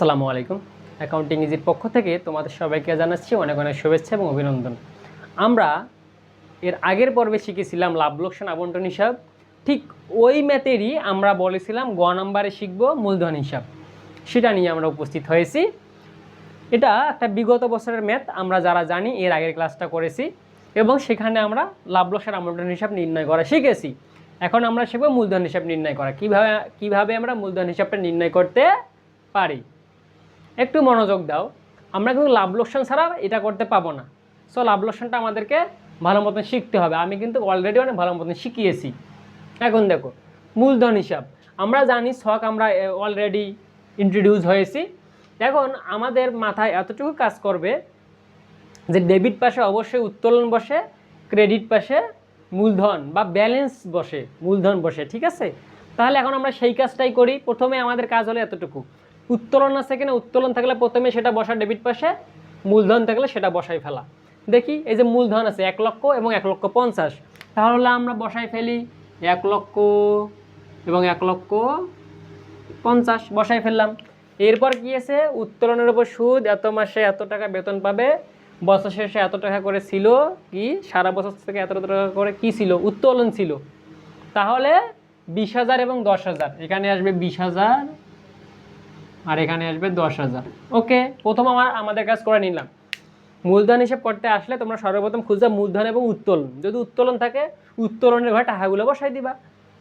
আসসালামু আলাইকুম। অ্যাকাউন্টিং ইজির পক্ষ থেকে তোমাদের সবাইকে জানাচ্ছি অনেক অনেক শুভেচ্ছা এবং অভিনন্দন। আমরা এর আগের পর্বে শিখেছিলাম লাভ লোকসান আবন্টন হিসাব। ঠিক ওই ম্যাথেরই আমরা বলেছিলাম গ নাম্বারে শিখব মূলধন হিসাব। সেটা নিয়ে আমরা উপস্থিত হয়েছি। এটা একটা বিগত বছরের ম্যাথ, আমরা যারা জানি এর আগের ক্লাসটা করেছি এবং সেখানে আমরা লাভ লোকসান আবন্টন হিসাব নির্ণয় করা শিখেছি। এখন আমরা শিখব মূলধন হিসাব নির্ণয় করা। কীভাবে কীভাবে আমরা মূলধন হিসাবটা নির্ণয় করতে পারি? একটু মনোযোগ দাও। আমরা কিন্তু লাভ লোকসান ছাড়া এটা করতে পাবো না। সো লাভ লোকসানটা আমাদেরকে ভালো মতন শিখতে হবে। আমি কিন্তু অলরেডি অনেক ভালো মতন শিখিয়েছি। এখন দেখো, মূলধন হিসাব। আমরা জানি শখ আমরা অলরেডি ইন্ট্রোডিউস হয়েছি। এখন আমাদের মাথায় এতটুকু কাজ করবে যে ডেবিট পাশে অবশ্যই উত্তোলন বসে ক্রেডিট পাশে মূলধন বা ব্যালেন্স বসে, মূলধন বসে, ঠিক আছে? তাহলে এখন আমরা সেই কাজটাই করি। প্রথমে আমাদের কাজ হলো এতটুকু। উত্তোলন আছে কিনা? উত্তোলন থাকলে প্রথমে সেটা বসা ডেবিট পাশে, মূলধন থাকলে সেটা বসাই ফেলা। দেখি, এই যে মূলধন আছে, এক লক্ষ এবং এক লক্ষ পঞ্চাশ। তাহলে আমরা বসাই ফেলি এক লক্ষ এবং এক লক্ষ পঞ্চাশ, বসাই ফেললাম। এরপর কি আছে? উত্তোলনের উপর সুদ এত মাসে এত টাকা বেতন পাবে, বছর শেষে এত টাকা করে ছিল কি? সারা বছর থেকে এত টাকা করে কি ছিল? উত্তোলন ছিল। তাহলে বিশ হাজার এবং দশ হাজার, এখানে আসবে বিশ হাজার আর এখানে আসবে দশ হাজার। ওকে, প্রথম আমার, আমাদের কাজ করে নিলাম। মূলধন হিসেব করতে আসলে তোমরা সর্বপ্রথম খুঁজবা মূলধন এবং উত্তোলন। যদি উত্তোলন থাকে, উত্তোলনের ঘরে টাকাগুলো বসাই দিবা।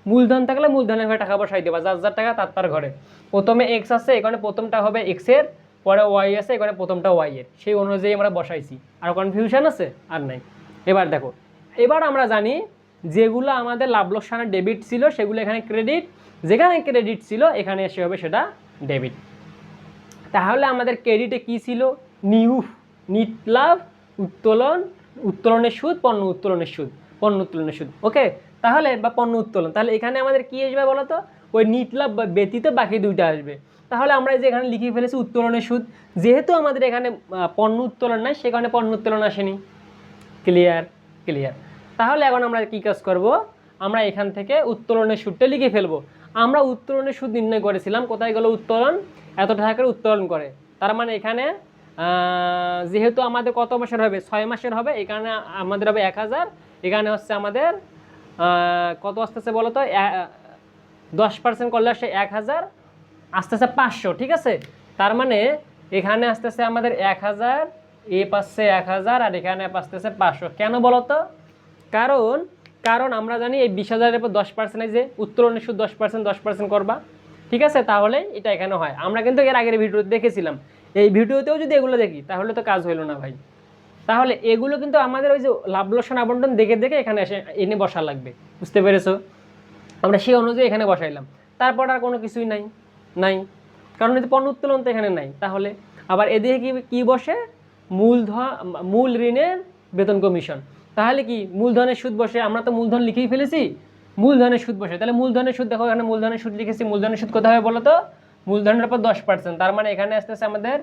মূলধন থাকলে মূলধনের ঘরে টাকা বসাই দিবা, যার যার টাকা তার তার ঘরে। প্রথমে এক্স আছে, এখানে প্রথমটা হবে এক্সের পরে ওয়াই আছে, এখানে প্রথমটা ওয়াই এর। সেই অনুযায়ী আমরা বসাইছি। আর কনফিউশন আছে? আর নাই। এবার দেখো, এবার আমরা জানি যেগুলো আমাদের লাভ লোকসানের ডেবিট ছিল, সেগুলো এখানে ক্রেডিট যেখানে ক্রেডিট ছিল, এখানে এসে হবে সেটা ডেবিট তাহলে আমাদের ক্রেডিটে কি ছিল? নিউ, নিট লাভ, উত্তোলন, উত্তোলনের সুদ, পণ্য উত্তোলনের সুদ, পণ্য উত্তোলনের সুদ ওকে তাহলে, বা পণ্য উত্তোলন, তাহলে এখানে আমাদের কি আসবে বলো তো ওই নিট লাভ ব্যতীত বাকি দুইটা আসবে। তাহলে আমরা যে এখানে লিখে ফেলেছি উত্তোলনের সুদ, যেহেতু আমাদের এখানে পণ্য উত্তোলন নাই সেখানে পণ্য উত্তোলন আসেনি। ক্লিয়ার ক্লিয়ার তাহলে এখন আমরা কি কাজ করব? আমরা এখান থেকে উত্তোলনের সুদটা লিখে ফেলব। আমরা উত্তোলনের সুদ নির্ণয় করেছিলাম। কোথায় গেল উত্তোলন এত টাকা উত্তোলন করে। তার মানে এখানে যেহেতু আমাদের কত মাসের হবে? ছয় মাসের হবে, এখানে আমাদের হবে এক হাজার। এখানে হচ্ছে আমাদের কত আসতেছে বলো তো? দশ পার্সেন্ট করলে আসে এক হাজার, আসতেছে পাঁচশো, ঠিক আছে? তার মানে এখানে আসতেছে আমাদের এক হাজার, এ পাচ্ছে এক হাজার, আর এখানে আসতেছে পাঁচশো। কেন বলো তো? কারণ কারণ আমরা জানি এই বিশ হাজারের উপর দশ পার্সেন্ট যে উত্তোলনের সুদ দশ পার্সেন্ট দশ পার্সেন্ট করবা। ঠিক আছে? তাহলে এটা এখানে হয়। আমরা কিন্তু এর আগের ভিডিও দেখেছিলাম। এই ভিডিওতেও যদি এগুলো দেখি, তাহলে তো কাজ হইল না ভাই। তাহলে এগুলো কিন্তু আমাদের ওই যে লাভ লোকসান আবন্টন দেখে দেখে এখানে এসে, এনে বসা লাগবে। বুঝতে পেরেছ? আমরা সেই অনুযায়ী এখানে বসাইলাম। তারপর আর কোনো কিছুই নাই। নাই। কারণ যে পণ্য উত্তোলন তো এখানে নাই। তাহলে আবার এদিকে কি কি বসে? মূলধন, মূল ঋণের বেতন কমিশন। তাহলে কি মূলধনের সুদ বসে? আমরা তো মূলধন লিখেই ফেলেছি। মূলধনের সুদ বসে। তাহলে মূলধনের সুদ দেখো এখানে মূলধনের সুদ লিখেছি। মূলধনের সুদ কোথায় হবে বলো তো? মূলধনের উপর দশ পার্সেন্ট তার মানে এখানে আসতেছে আমাদের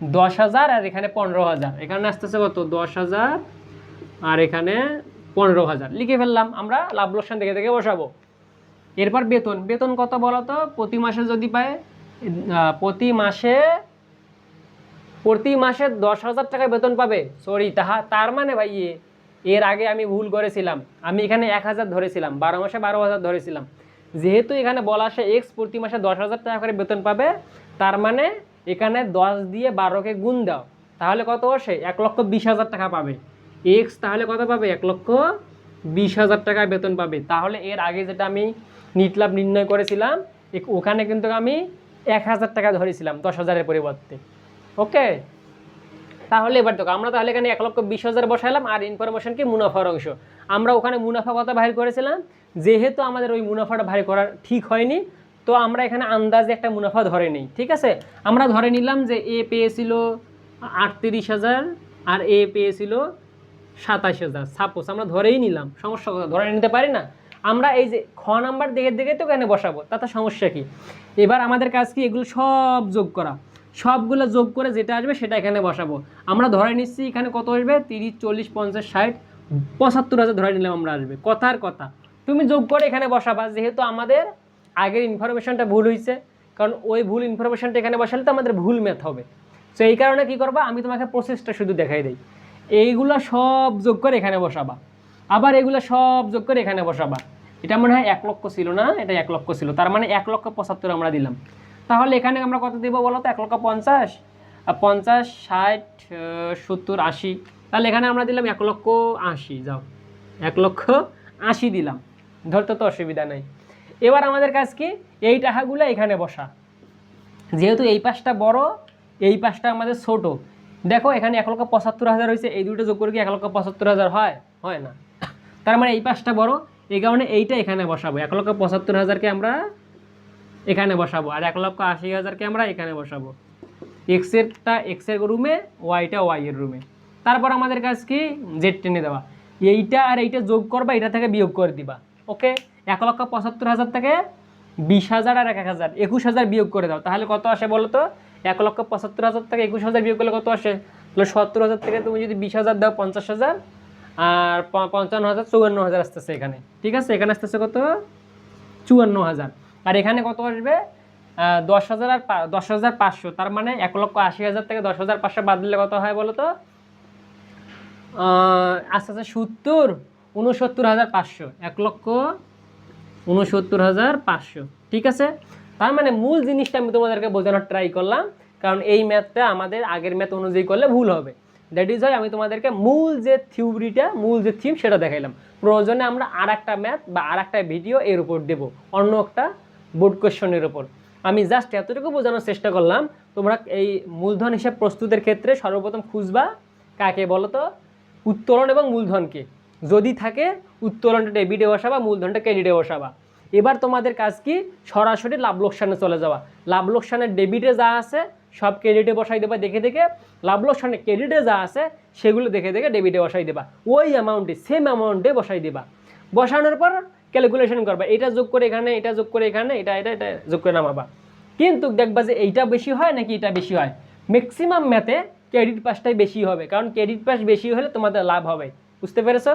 দশ হাজার আর এখানে পনেরো হাজার। এখানে আসতেছে কত? দশ হাজার আর এখানে পনেরো হাজার। লিখে ফেললাম। আমরা লাভ লোকসান দেখে দেখে বসাবো। এরপর বেতন। বেতন কত বলো তো? প্রতি মাসে যদি পায় প্রতি মাসে প্রতি মাসে দশ হাজার টাকা বেতন পাবে। সরি তাহা তার মানে ভাই ইয়ে, এর আগে আমি ভুল করেছিলাম। আমি এখানে এক হাজার ধরেছিলাম, বারো মাসে বারো হাজার ধরেছিলাম। যেহেতু এখানে বলা আসে এক্স প্রতি মাসে দশ হাজার টাকা করে বেতন পাবে, তার মানে এখানে দশ দিয়ে বারোকে গুণ দাও, তাহলে কত বসে এক লক্ষ বিশ হাজার টাকা পাবে। এক্স তাহলে কত পাবে? এক লক্ষ বিশ হাজার টাকা বেতন পাবে। তাহলে এর আগে যেটা আমি নিট লাভ নির্ণয় করেছিলাম ওখানে কিন্তু আমি এক হাজার টাকা ধরেছিলাম দশ হাজারের পরিবর্তে। ওকে তাহলে এবার দেখো, আমরা তাহলে এখানে এক লক্ষ বিশ হাজার বসালাম আর ইনফরমেশন কি মুনাফার অংশ? আমরা ওখানে মুনাফা কথা বাহির করেছিলাম, যেহেতু আমাদের ওই মুনাফাটা বাহির করা ঠিক হয়নি, তো আমরা এখানে আন্দাজে একটা মুনাফা ধরে নিই, ঠিক আছে? আমরা ধরে নিলাম যে এ পেয়েছিল আটত্রিশ হাজার, আর এ পেয়েছিল সাতাশ হাজার সাপোজ আমরা ধরেই নিলাম, সমস্যা কথা ধরে নিতে পারি না? আমরা এই যে খ নাম্বার দেখে দেখে তো এখানে বসাবো, তাতে সমস্যা কি? এবার আমাদের কাজ কি? এগুলো সব যোগ করা। সবগুলো যোগ করে যেটা আসবে সেটা এখানে বসাবো। আমরা ধরে নিচ্ছি এখানে কত আসবে? তিরিশ, চল্লিশ, পঞ্চাশ, ষাট, পঁচাত্তর হাজার ধরে নিলাম আমরা আসবে। কথার কথা। তুমি যোগ করে এখানে বসাবা, যেহেতু আমাদের আগের ইনফরমেশনটা ভুল হয়েছে কারণ ওই ভুল ইনফরমেশনটা এখানে বসালে তো আমাদের ভুল ম্যাথ হবে। তো এই কারণে কি করবা? আমি তোমাকে প্রসেসটা শুধু দেখাই দিই। এইগুলো সব যোগ করে এখানে বসাবা। আবার এগুলো সব যোগ করে এখানে বসাবা। এটা মনে হয় এক লক্ষ ছিল না? এটা এক লক্ষ ছিল। তার মানে এক লক্ষ পঁচাত্তর আমরা দিলাম। তাহলে এখানে আমরা কত দিব বলো তো? এক লক্ষ পঞ্চাশ। পঞ্চাশ, ষাট সত্তর, আশি। তাহলে এখানে আমরা দিলাম এক লক্ষ আশি, যাও। এক লক্ষ আশি দিলাম। ধরতে তো অসুবিধা নাই। এবার আমাদের কাজ কি? এই টাকাগুলো এখানে বসা। যেহেতু এই পাশটা বড়, এই পাশটা আমাদের ছোট। দেখো, এখানে এক লক্ষ পঁচাত্তর হাজার হয়েছে। এই দুটো যোগ করে কি এক লক্ষ পঁচাত্তর হাজার হয়? হয় না। তার মানে এই পাশটা বড়। এই কারণে এইটা এখানে বসাবো। এক লক্ষ পঁচাত্তর হাজারকে আমরা এখানে বসাবো। আর এক লক্ষ আশি হাজারকে আমরা এখানে বসাবো। এক্সেরটা এক্সের রুমে ওয়াইটা ওয়াইয়ের রুমে তারপর আমাদের কাজ কি? জেড টেনে দেওয়া। এইটা আর এইটা যোগ করবা, এটা থেকে বিয়োগ করে দিবা। ওকে এক লক্ষ পঁচাত্তর হাজার থেকে বিশ হাজার আর এক হাজার, একুশ হাজার বিয়োগ করে দাও। তাহলে কত আসে বলো তো? এক লক্ষ পঁচাত্তর হাজার থেকে একুশ হাজার বিয়োগ করলে কত আসে? তাহলে সত্তর হাজার থেকে তুমি যদি বিশ হাজার দাও, পঞ্চাশ হাজার, আর পঞ্চান্ন হাজার, চুয়ান্ন হাজার আসতেছে এখানে। ঠিক আছে? এখানে আসতেছে কত? চুয়ান্ন হাজার। আর এখানে কত আসবে? দশ হাজার আর দশ হাজার পাঁচশো। তার মানে এক লক্ষ আশি হাজার থেকে দশ হাজার পাঁচশো বাদ দিলে কত হয় বলো তো আস্তে আস্তে সত্তর, উনসত্তর হাজার পাঁচশো। এক লক্ষ উনসত্তর হাজার পাঁচশো। ঠিক আছে? তার মানে মূল জিনিসটা আমি তোমাদেরকে বোঝানোর ট্রাই করলাম, কারণ এই ম্যাথটা আমাদের আগের ম্যাথ অনুযায়ী করলে ভুল হবে। দ্যাট ইজ হয় আমি তোমাদেরকে মূল যে থিওরিটা মূল যে থিম সেটা দেখাইলাম। প্রয়োজনে আমরা আর একটা ম্যাথ বা আর একটা ভিডিও এর উপর দেবো। অন্য একটা বোর্ড কোয়েশনের ওপর আমি জাস্ট এতটুকু বোঝানোর চেষ্টা করলাম, তোমরা এই মূলধন হিসাব প্রস্তুতের ক্ষেত্রে সর্বপ্রথম খুঁজবা কাকে বলো তো উত্তোলন এবং মূলধনকে। যদি থাকে, উত্তোলনটা ডেবিটে বসাবা, মূলধনটা ক্রেডিটে বসাবা। এবার তোমাদের কাজ কি? সরাসরি লাভ লোকসানে চলে যাওয়া। লাভ লোকসানের ডেবিটে যা আছে, সব ক্রেডিটে বসাই দেবা দেখে দেখে। লাভ লোকসানের ক্রেডিটে যা আছে, সেগুলো দেখে দেখে ডেবিটে বসাই দেবা। ওই অ্যামাউন্টে সেম অ্যামাউন্টে বসাই দেবা। বসানোর পর ক্যালকুলেশন করবা। এটা যোগ করে এখানে এটা যোগ করে এখানে এটা এটা এটা যোগ করে নামাবা। কিন্তু দেখবা যে এইটা বেশি হয় নাকি এটা বেশি হয়? ম্যাক্সিমাম ম্যাথে ক্রেডিট পাসটাই বেশি হবে। কারণ ক্রেডিট পাস বেশি হলে তোমাদের লাভ হবে। বুঝতে পেরেছ?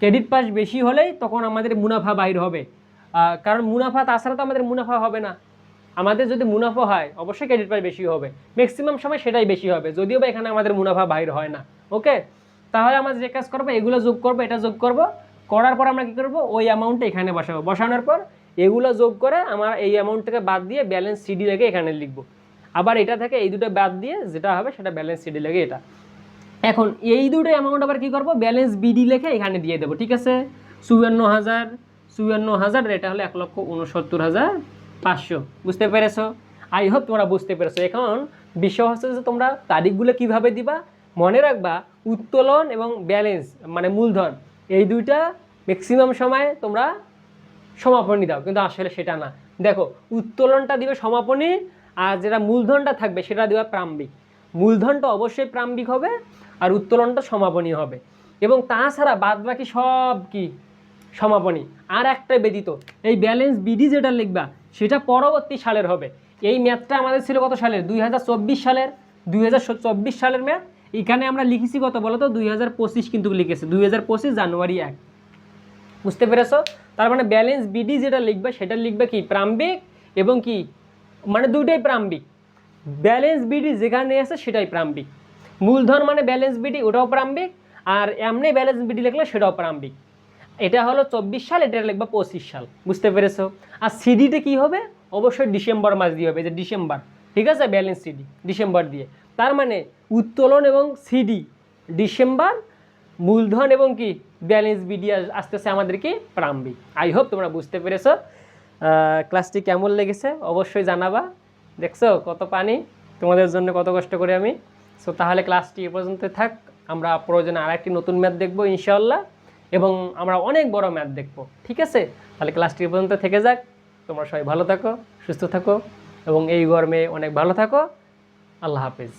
ক্রেডিট পাস বেশি হলেই তখন আমাদের মুনাফা বাহির হবে। কারণ মুনাফা তাছাড়া তো আমাদের মুনাফা হবে না। আমাদের যদি মুনাফা হয়, অবশ্যই ক্রেডিট পাস বেশি হবে। ম্যাক্সিমাম সময় সেটাই বেশি হবে। যদিও বা এখানে আমাদের মুনাফা বাহির হয় না। ওকে তাহলে আমরা যে কাজ করব, এগুলো যোগ করব, এটা যোগ করব। করার পর আমরা কী করব? ওই অ্যামাউন্টটা এখানে বসাবো। বসানোর পর এগুলো যোগ করে আমরা এই অ্যামাউন্ট থেকে বাদ দিয়ে ব্যালেন্স সিডি লেগে এখানে লিখব। আবার এটা থেকে এই দুটো বাদ দিয়ে যেটা হবে সেটা ব্যালেন্স সিডি লেগে এটা। এখন এই দুটো অ্যামাউন্ট আবার কী করব? ব্যালেন্স বিডি লেখে এখানে দিয়ে দেবো, ঠিক আছে? চুয়ান্ন হাজার চুয়ান্ন হাজার, এটা হলো এক লক্ষ উনসত্তর হাজার পাঁচশো। বুঝতে পেরেছ? আই হোপ তোমরা বুঝতে পেরেছ। এখন বিষয় হচ্ছে যে তোমরা তারিখগুলো কীভাবে দিবা? মনে রাখবা, উত্তোলন এবং ব্যালেন্স মানে মূলধন এই দুইটা ম্যাক্সিমাম সময়ে তোমরা সমাপনী দাও, কিন্তু আসলে সেটা না। দেখো, উত্তোলনটা দিবে সমাপনী, আর যেটা মূলধনটা থাকবে সেটা দিবে প্রাম্বিক মূলধনটা অবশ্যই প্রাম্বিক হবে, আর উত্তোলনটা সমাপনী হবে। এবং তাছাড়া বাদ বাকি সব কি? সমাপনী। আর একটা ব্যতীত, এই ব্যালেন্স বিডি যেটা লিখবা, সেটা পরবর্তী সালের হবে। এই ম্যাথটা আমাদের ছিল কত সালের? দুই হাজার চব্বিশ সালের। দুই হাজার চব্বিশ সালের ম্যাথ এখানে আমরা লিখেছি কত বলো তো দুই হাজার পঁচিশ কিন্তু লিখেছি। দুই জানুয়ারি এক। বুঝতে পেরেছ? তার মানে ব্যালেন্স বিডি যেটা লিখবে, সেটা লিখবে কি? প্রাম্বিক এবং কি? মানে দুইটাই প্রাম্বিক ব্যালেন্স বিডি যেখানে আছে, সেটাই প্রাম্বিক মূলধন মানে ব্যালেন্স বিডি ওটাও প্রাম্বিক আর এমনি ব্যালেন্স বিডি লিখলে সেটাও প্রাম্বিক এটা হলো চব্বিশ সাল, এটা লিখবা পঁচিশ সাল। বুঝতে পেরেছ? আর সিডিতে কি হবে? অবশ্যই ডিসেম্বর মাস দিয়ে হবে, যে ডিসেম্বর। ঠিক আছে? ব্যালেন্স সিডি ডিসেম্বর দিয়ে। তার মানে উত্তোলন এবং সিডি ডিসেম্বর, মূলধন এবং কি? ব্যালেন্স বিডি আসতেছে আমাদেরকে প্রাম্বিক আই হোপ তোমরা বুঝতে পেরেছ। ক্লাসটি কেমন লেগেছে? অবশ্যই জানাবা। দেখছ কত পানি? তোমাদের জন্য কত কষ্ট করে আমি। সো তাহলে ক্লাসটি এ পর্যন্ত থাক। আমরা প্রয়োজনে আর একটি নতুন ম্যাথ দেখব ইনশাল্লাহ এবং আমরা অনেক বড় ম্যাথ দেখব। ঠিক আছে? তাহলে ক্লাসটি পর্যন্ত থেকে যাক। তোমরা সবাই ভালো থাকো, সুস্থ থাকো। এবং এই গরমে অনেক ভালো থাকো। আল্লাহ হাফেজ।